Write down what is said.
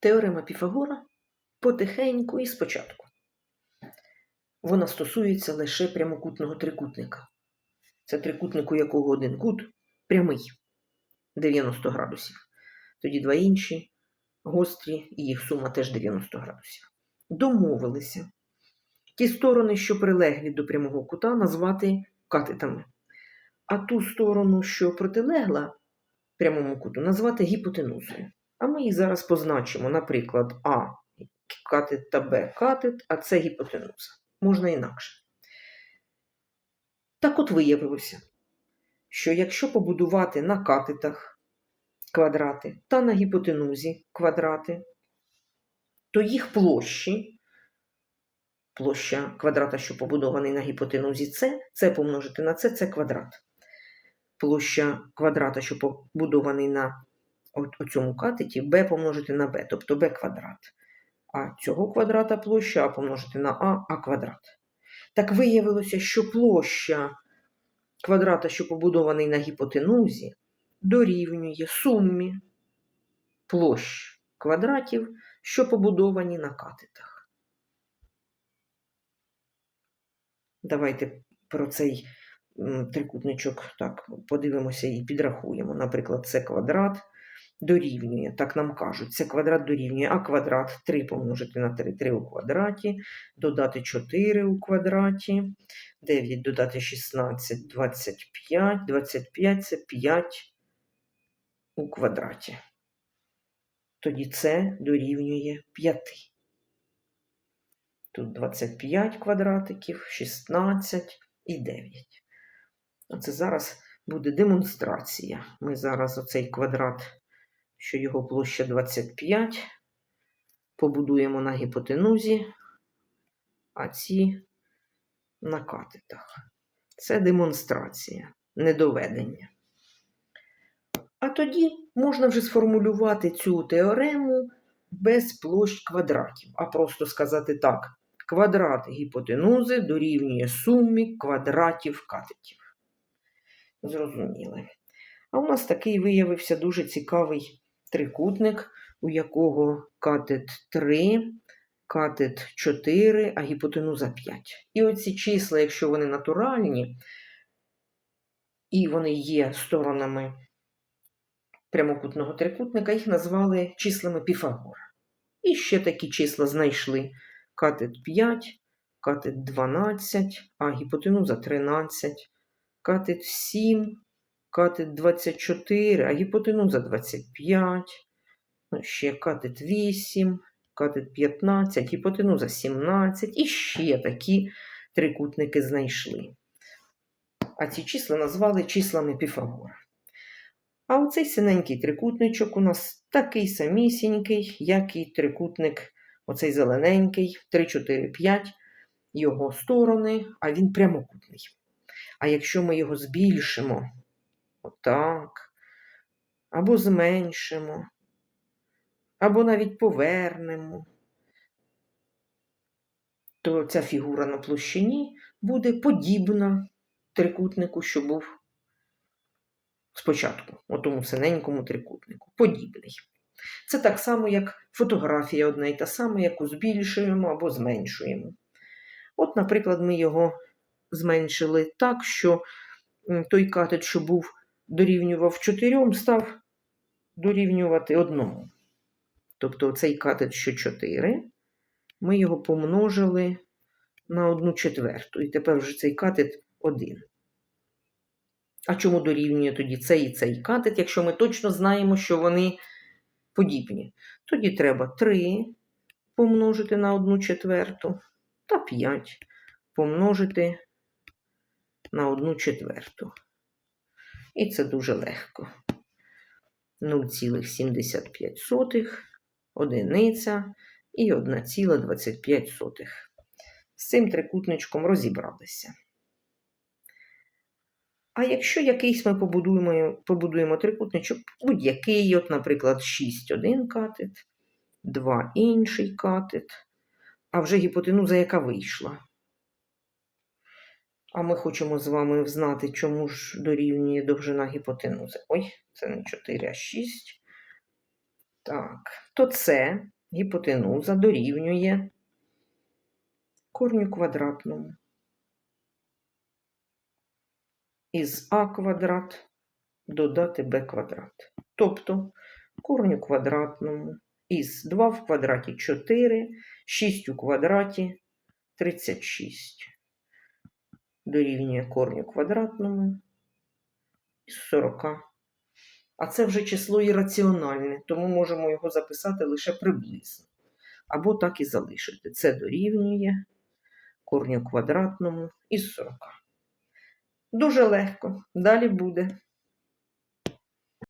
Теорема Піфагора потихеньку і спочатку. Вона стосується лише прямокутного трикутника. Це трикутник, у якого один кут прямий 90 градусів. Тоді два інші гострі, і їх сума теж 90 градусів. Домовилися ті сторони, що прилеглі до прямого кута, назвати катетами, а ту сторону, що протилегла прямому куту, назвати гіпотенузою. А ми їх зараз позначимо, наприклад, А катет та Б катет, а це гіпотенуза. Можна інакше. Так от виявилося, що якщо побудувати на катетах квадрати та на гіпотенузі квадрати, то їх площі, площа квадрата, що побудований на гіпотенузі С, це помножити на С, це квадрат. Площа квадрата, що побудований на цьому катеті, b помножити на b, тобто b квадрат. А цього квадрата площа а помножити на а, а квадрат. Так виявилося, що площа квадрата, що побудований на гіпотенузі, дорівнює сумі площ квадратів, що побудовані на катетах. Давайте про цей трикутничок так подивимося і підрахуємо. Наприклад, це квадрат дорівнює, так нам кажуть, це квадрат дорівнює, а квадрат 3 помножити на 3, 3 у квадраті, додати 4 у квадраті, 9 додати 16, 25, 25 це 5 у квадраті. Тоді це дорівнює 5. Тут 25 квадратиків, 16 і 9. Оце зараз буде демонстрація. Ми зараз оцей квадрат, що його площа 25, побудуємо на гіпотенузі, а ці на катетах. Це демонстрація, недоведення. А тоді можна вже сформулювати цю теорему без площ квадратів, а просто сказати так: квадрат гіпотенузи дорівнює сумі квадратів катетів. Зрозуміли. А у нас такий виявився дуже цікавий трикутник, у якого катет 3, катет 4, а гіпотенуза 5. І оці числа, якщо вони натуральні, і вони є сторонами прямокутного трикутника, їх назвали числами Піфагора. І ще такі числа знайшли катет 5, катет 12, а гіпотенуза 13, катет 7, катет 24, а гіпотенуза 25, ну, ще катет 8, катет 15, гіпотенуза 17 і ще такі трикутники знайшли. А ці числа назвали числами Піфагора. А оцей синенький трикутничок у нас такий самісінький, як і трикутник, оцей зелененький, 3, 4, 5, його сторони, а він прямокутний. А якщо ми його збільшимо, отак, або зменшимо, або навіть повернемо, то ця фігура на площині буде подібна трикутнику, що був спочатку, у тому синенькому трикутнику. Подібний. Це так само, як фотографія одна і та сама, яку збільшуємо або зменшуємо. От, наприклад, ми його зменшили так, що той катет, що був дорівнював 4, став дорівнювати одному. Тобто цей катет, що 4, ми його помножили на 1 четверту. І тепер вже цей катет 1. А чому дорівнює тоді цей і цей катет, якщо ми точно знаємо, що вони подібні? Тоді треба 3 помножити на 1 четверту та 5 помножити на 1 четверту. І це дуже легко. 0,75 одиниця і 1,25. З цим трикутничком розібралися. А якщо якийсь ми побудуємо побудуємо трикутничок, будь-який, от, наприклад, 6 один катет, 2 інший катет, а вже гіпотенуза, яка вийшла. А ми хочемо з вами знати, чому ж дорівнює довжина гіпотенузи. Ой, це не 4, а 6. Так, то це гіпотенуза дорівнює корню квадратному із а квадрат додати b квадрат. Тобто корню квадратному із 2 в квадраті 4, 6 у квадраті 36. Дорівнює корню квадратному із 40. А це вже число ірраціональне, тому можемо його записати лише приблизно. Або так і залишити. Це дорівнює корню квадратному із 40. Дуже легко. Далі буде.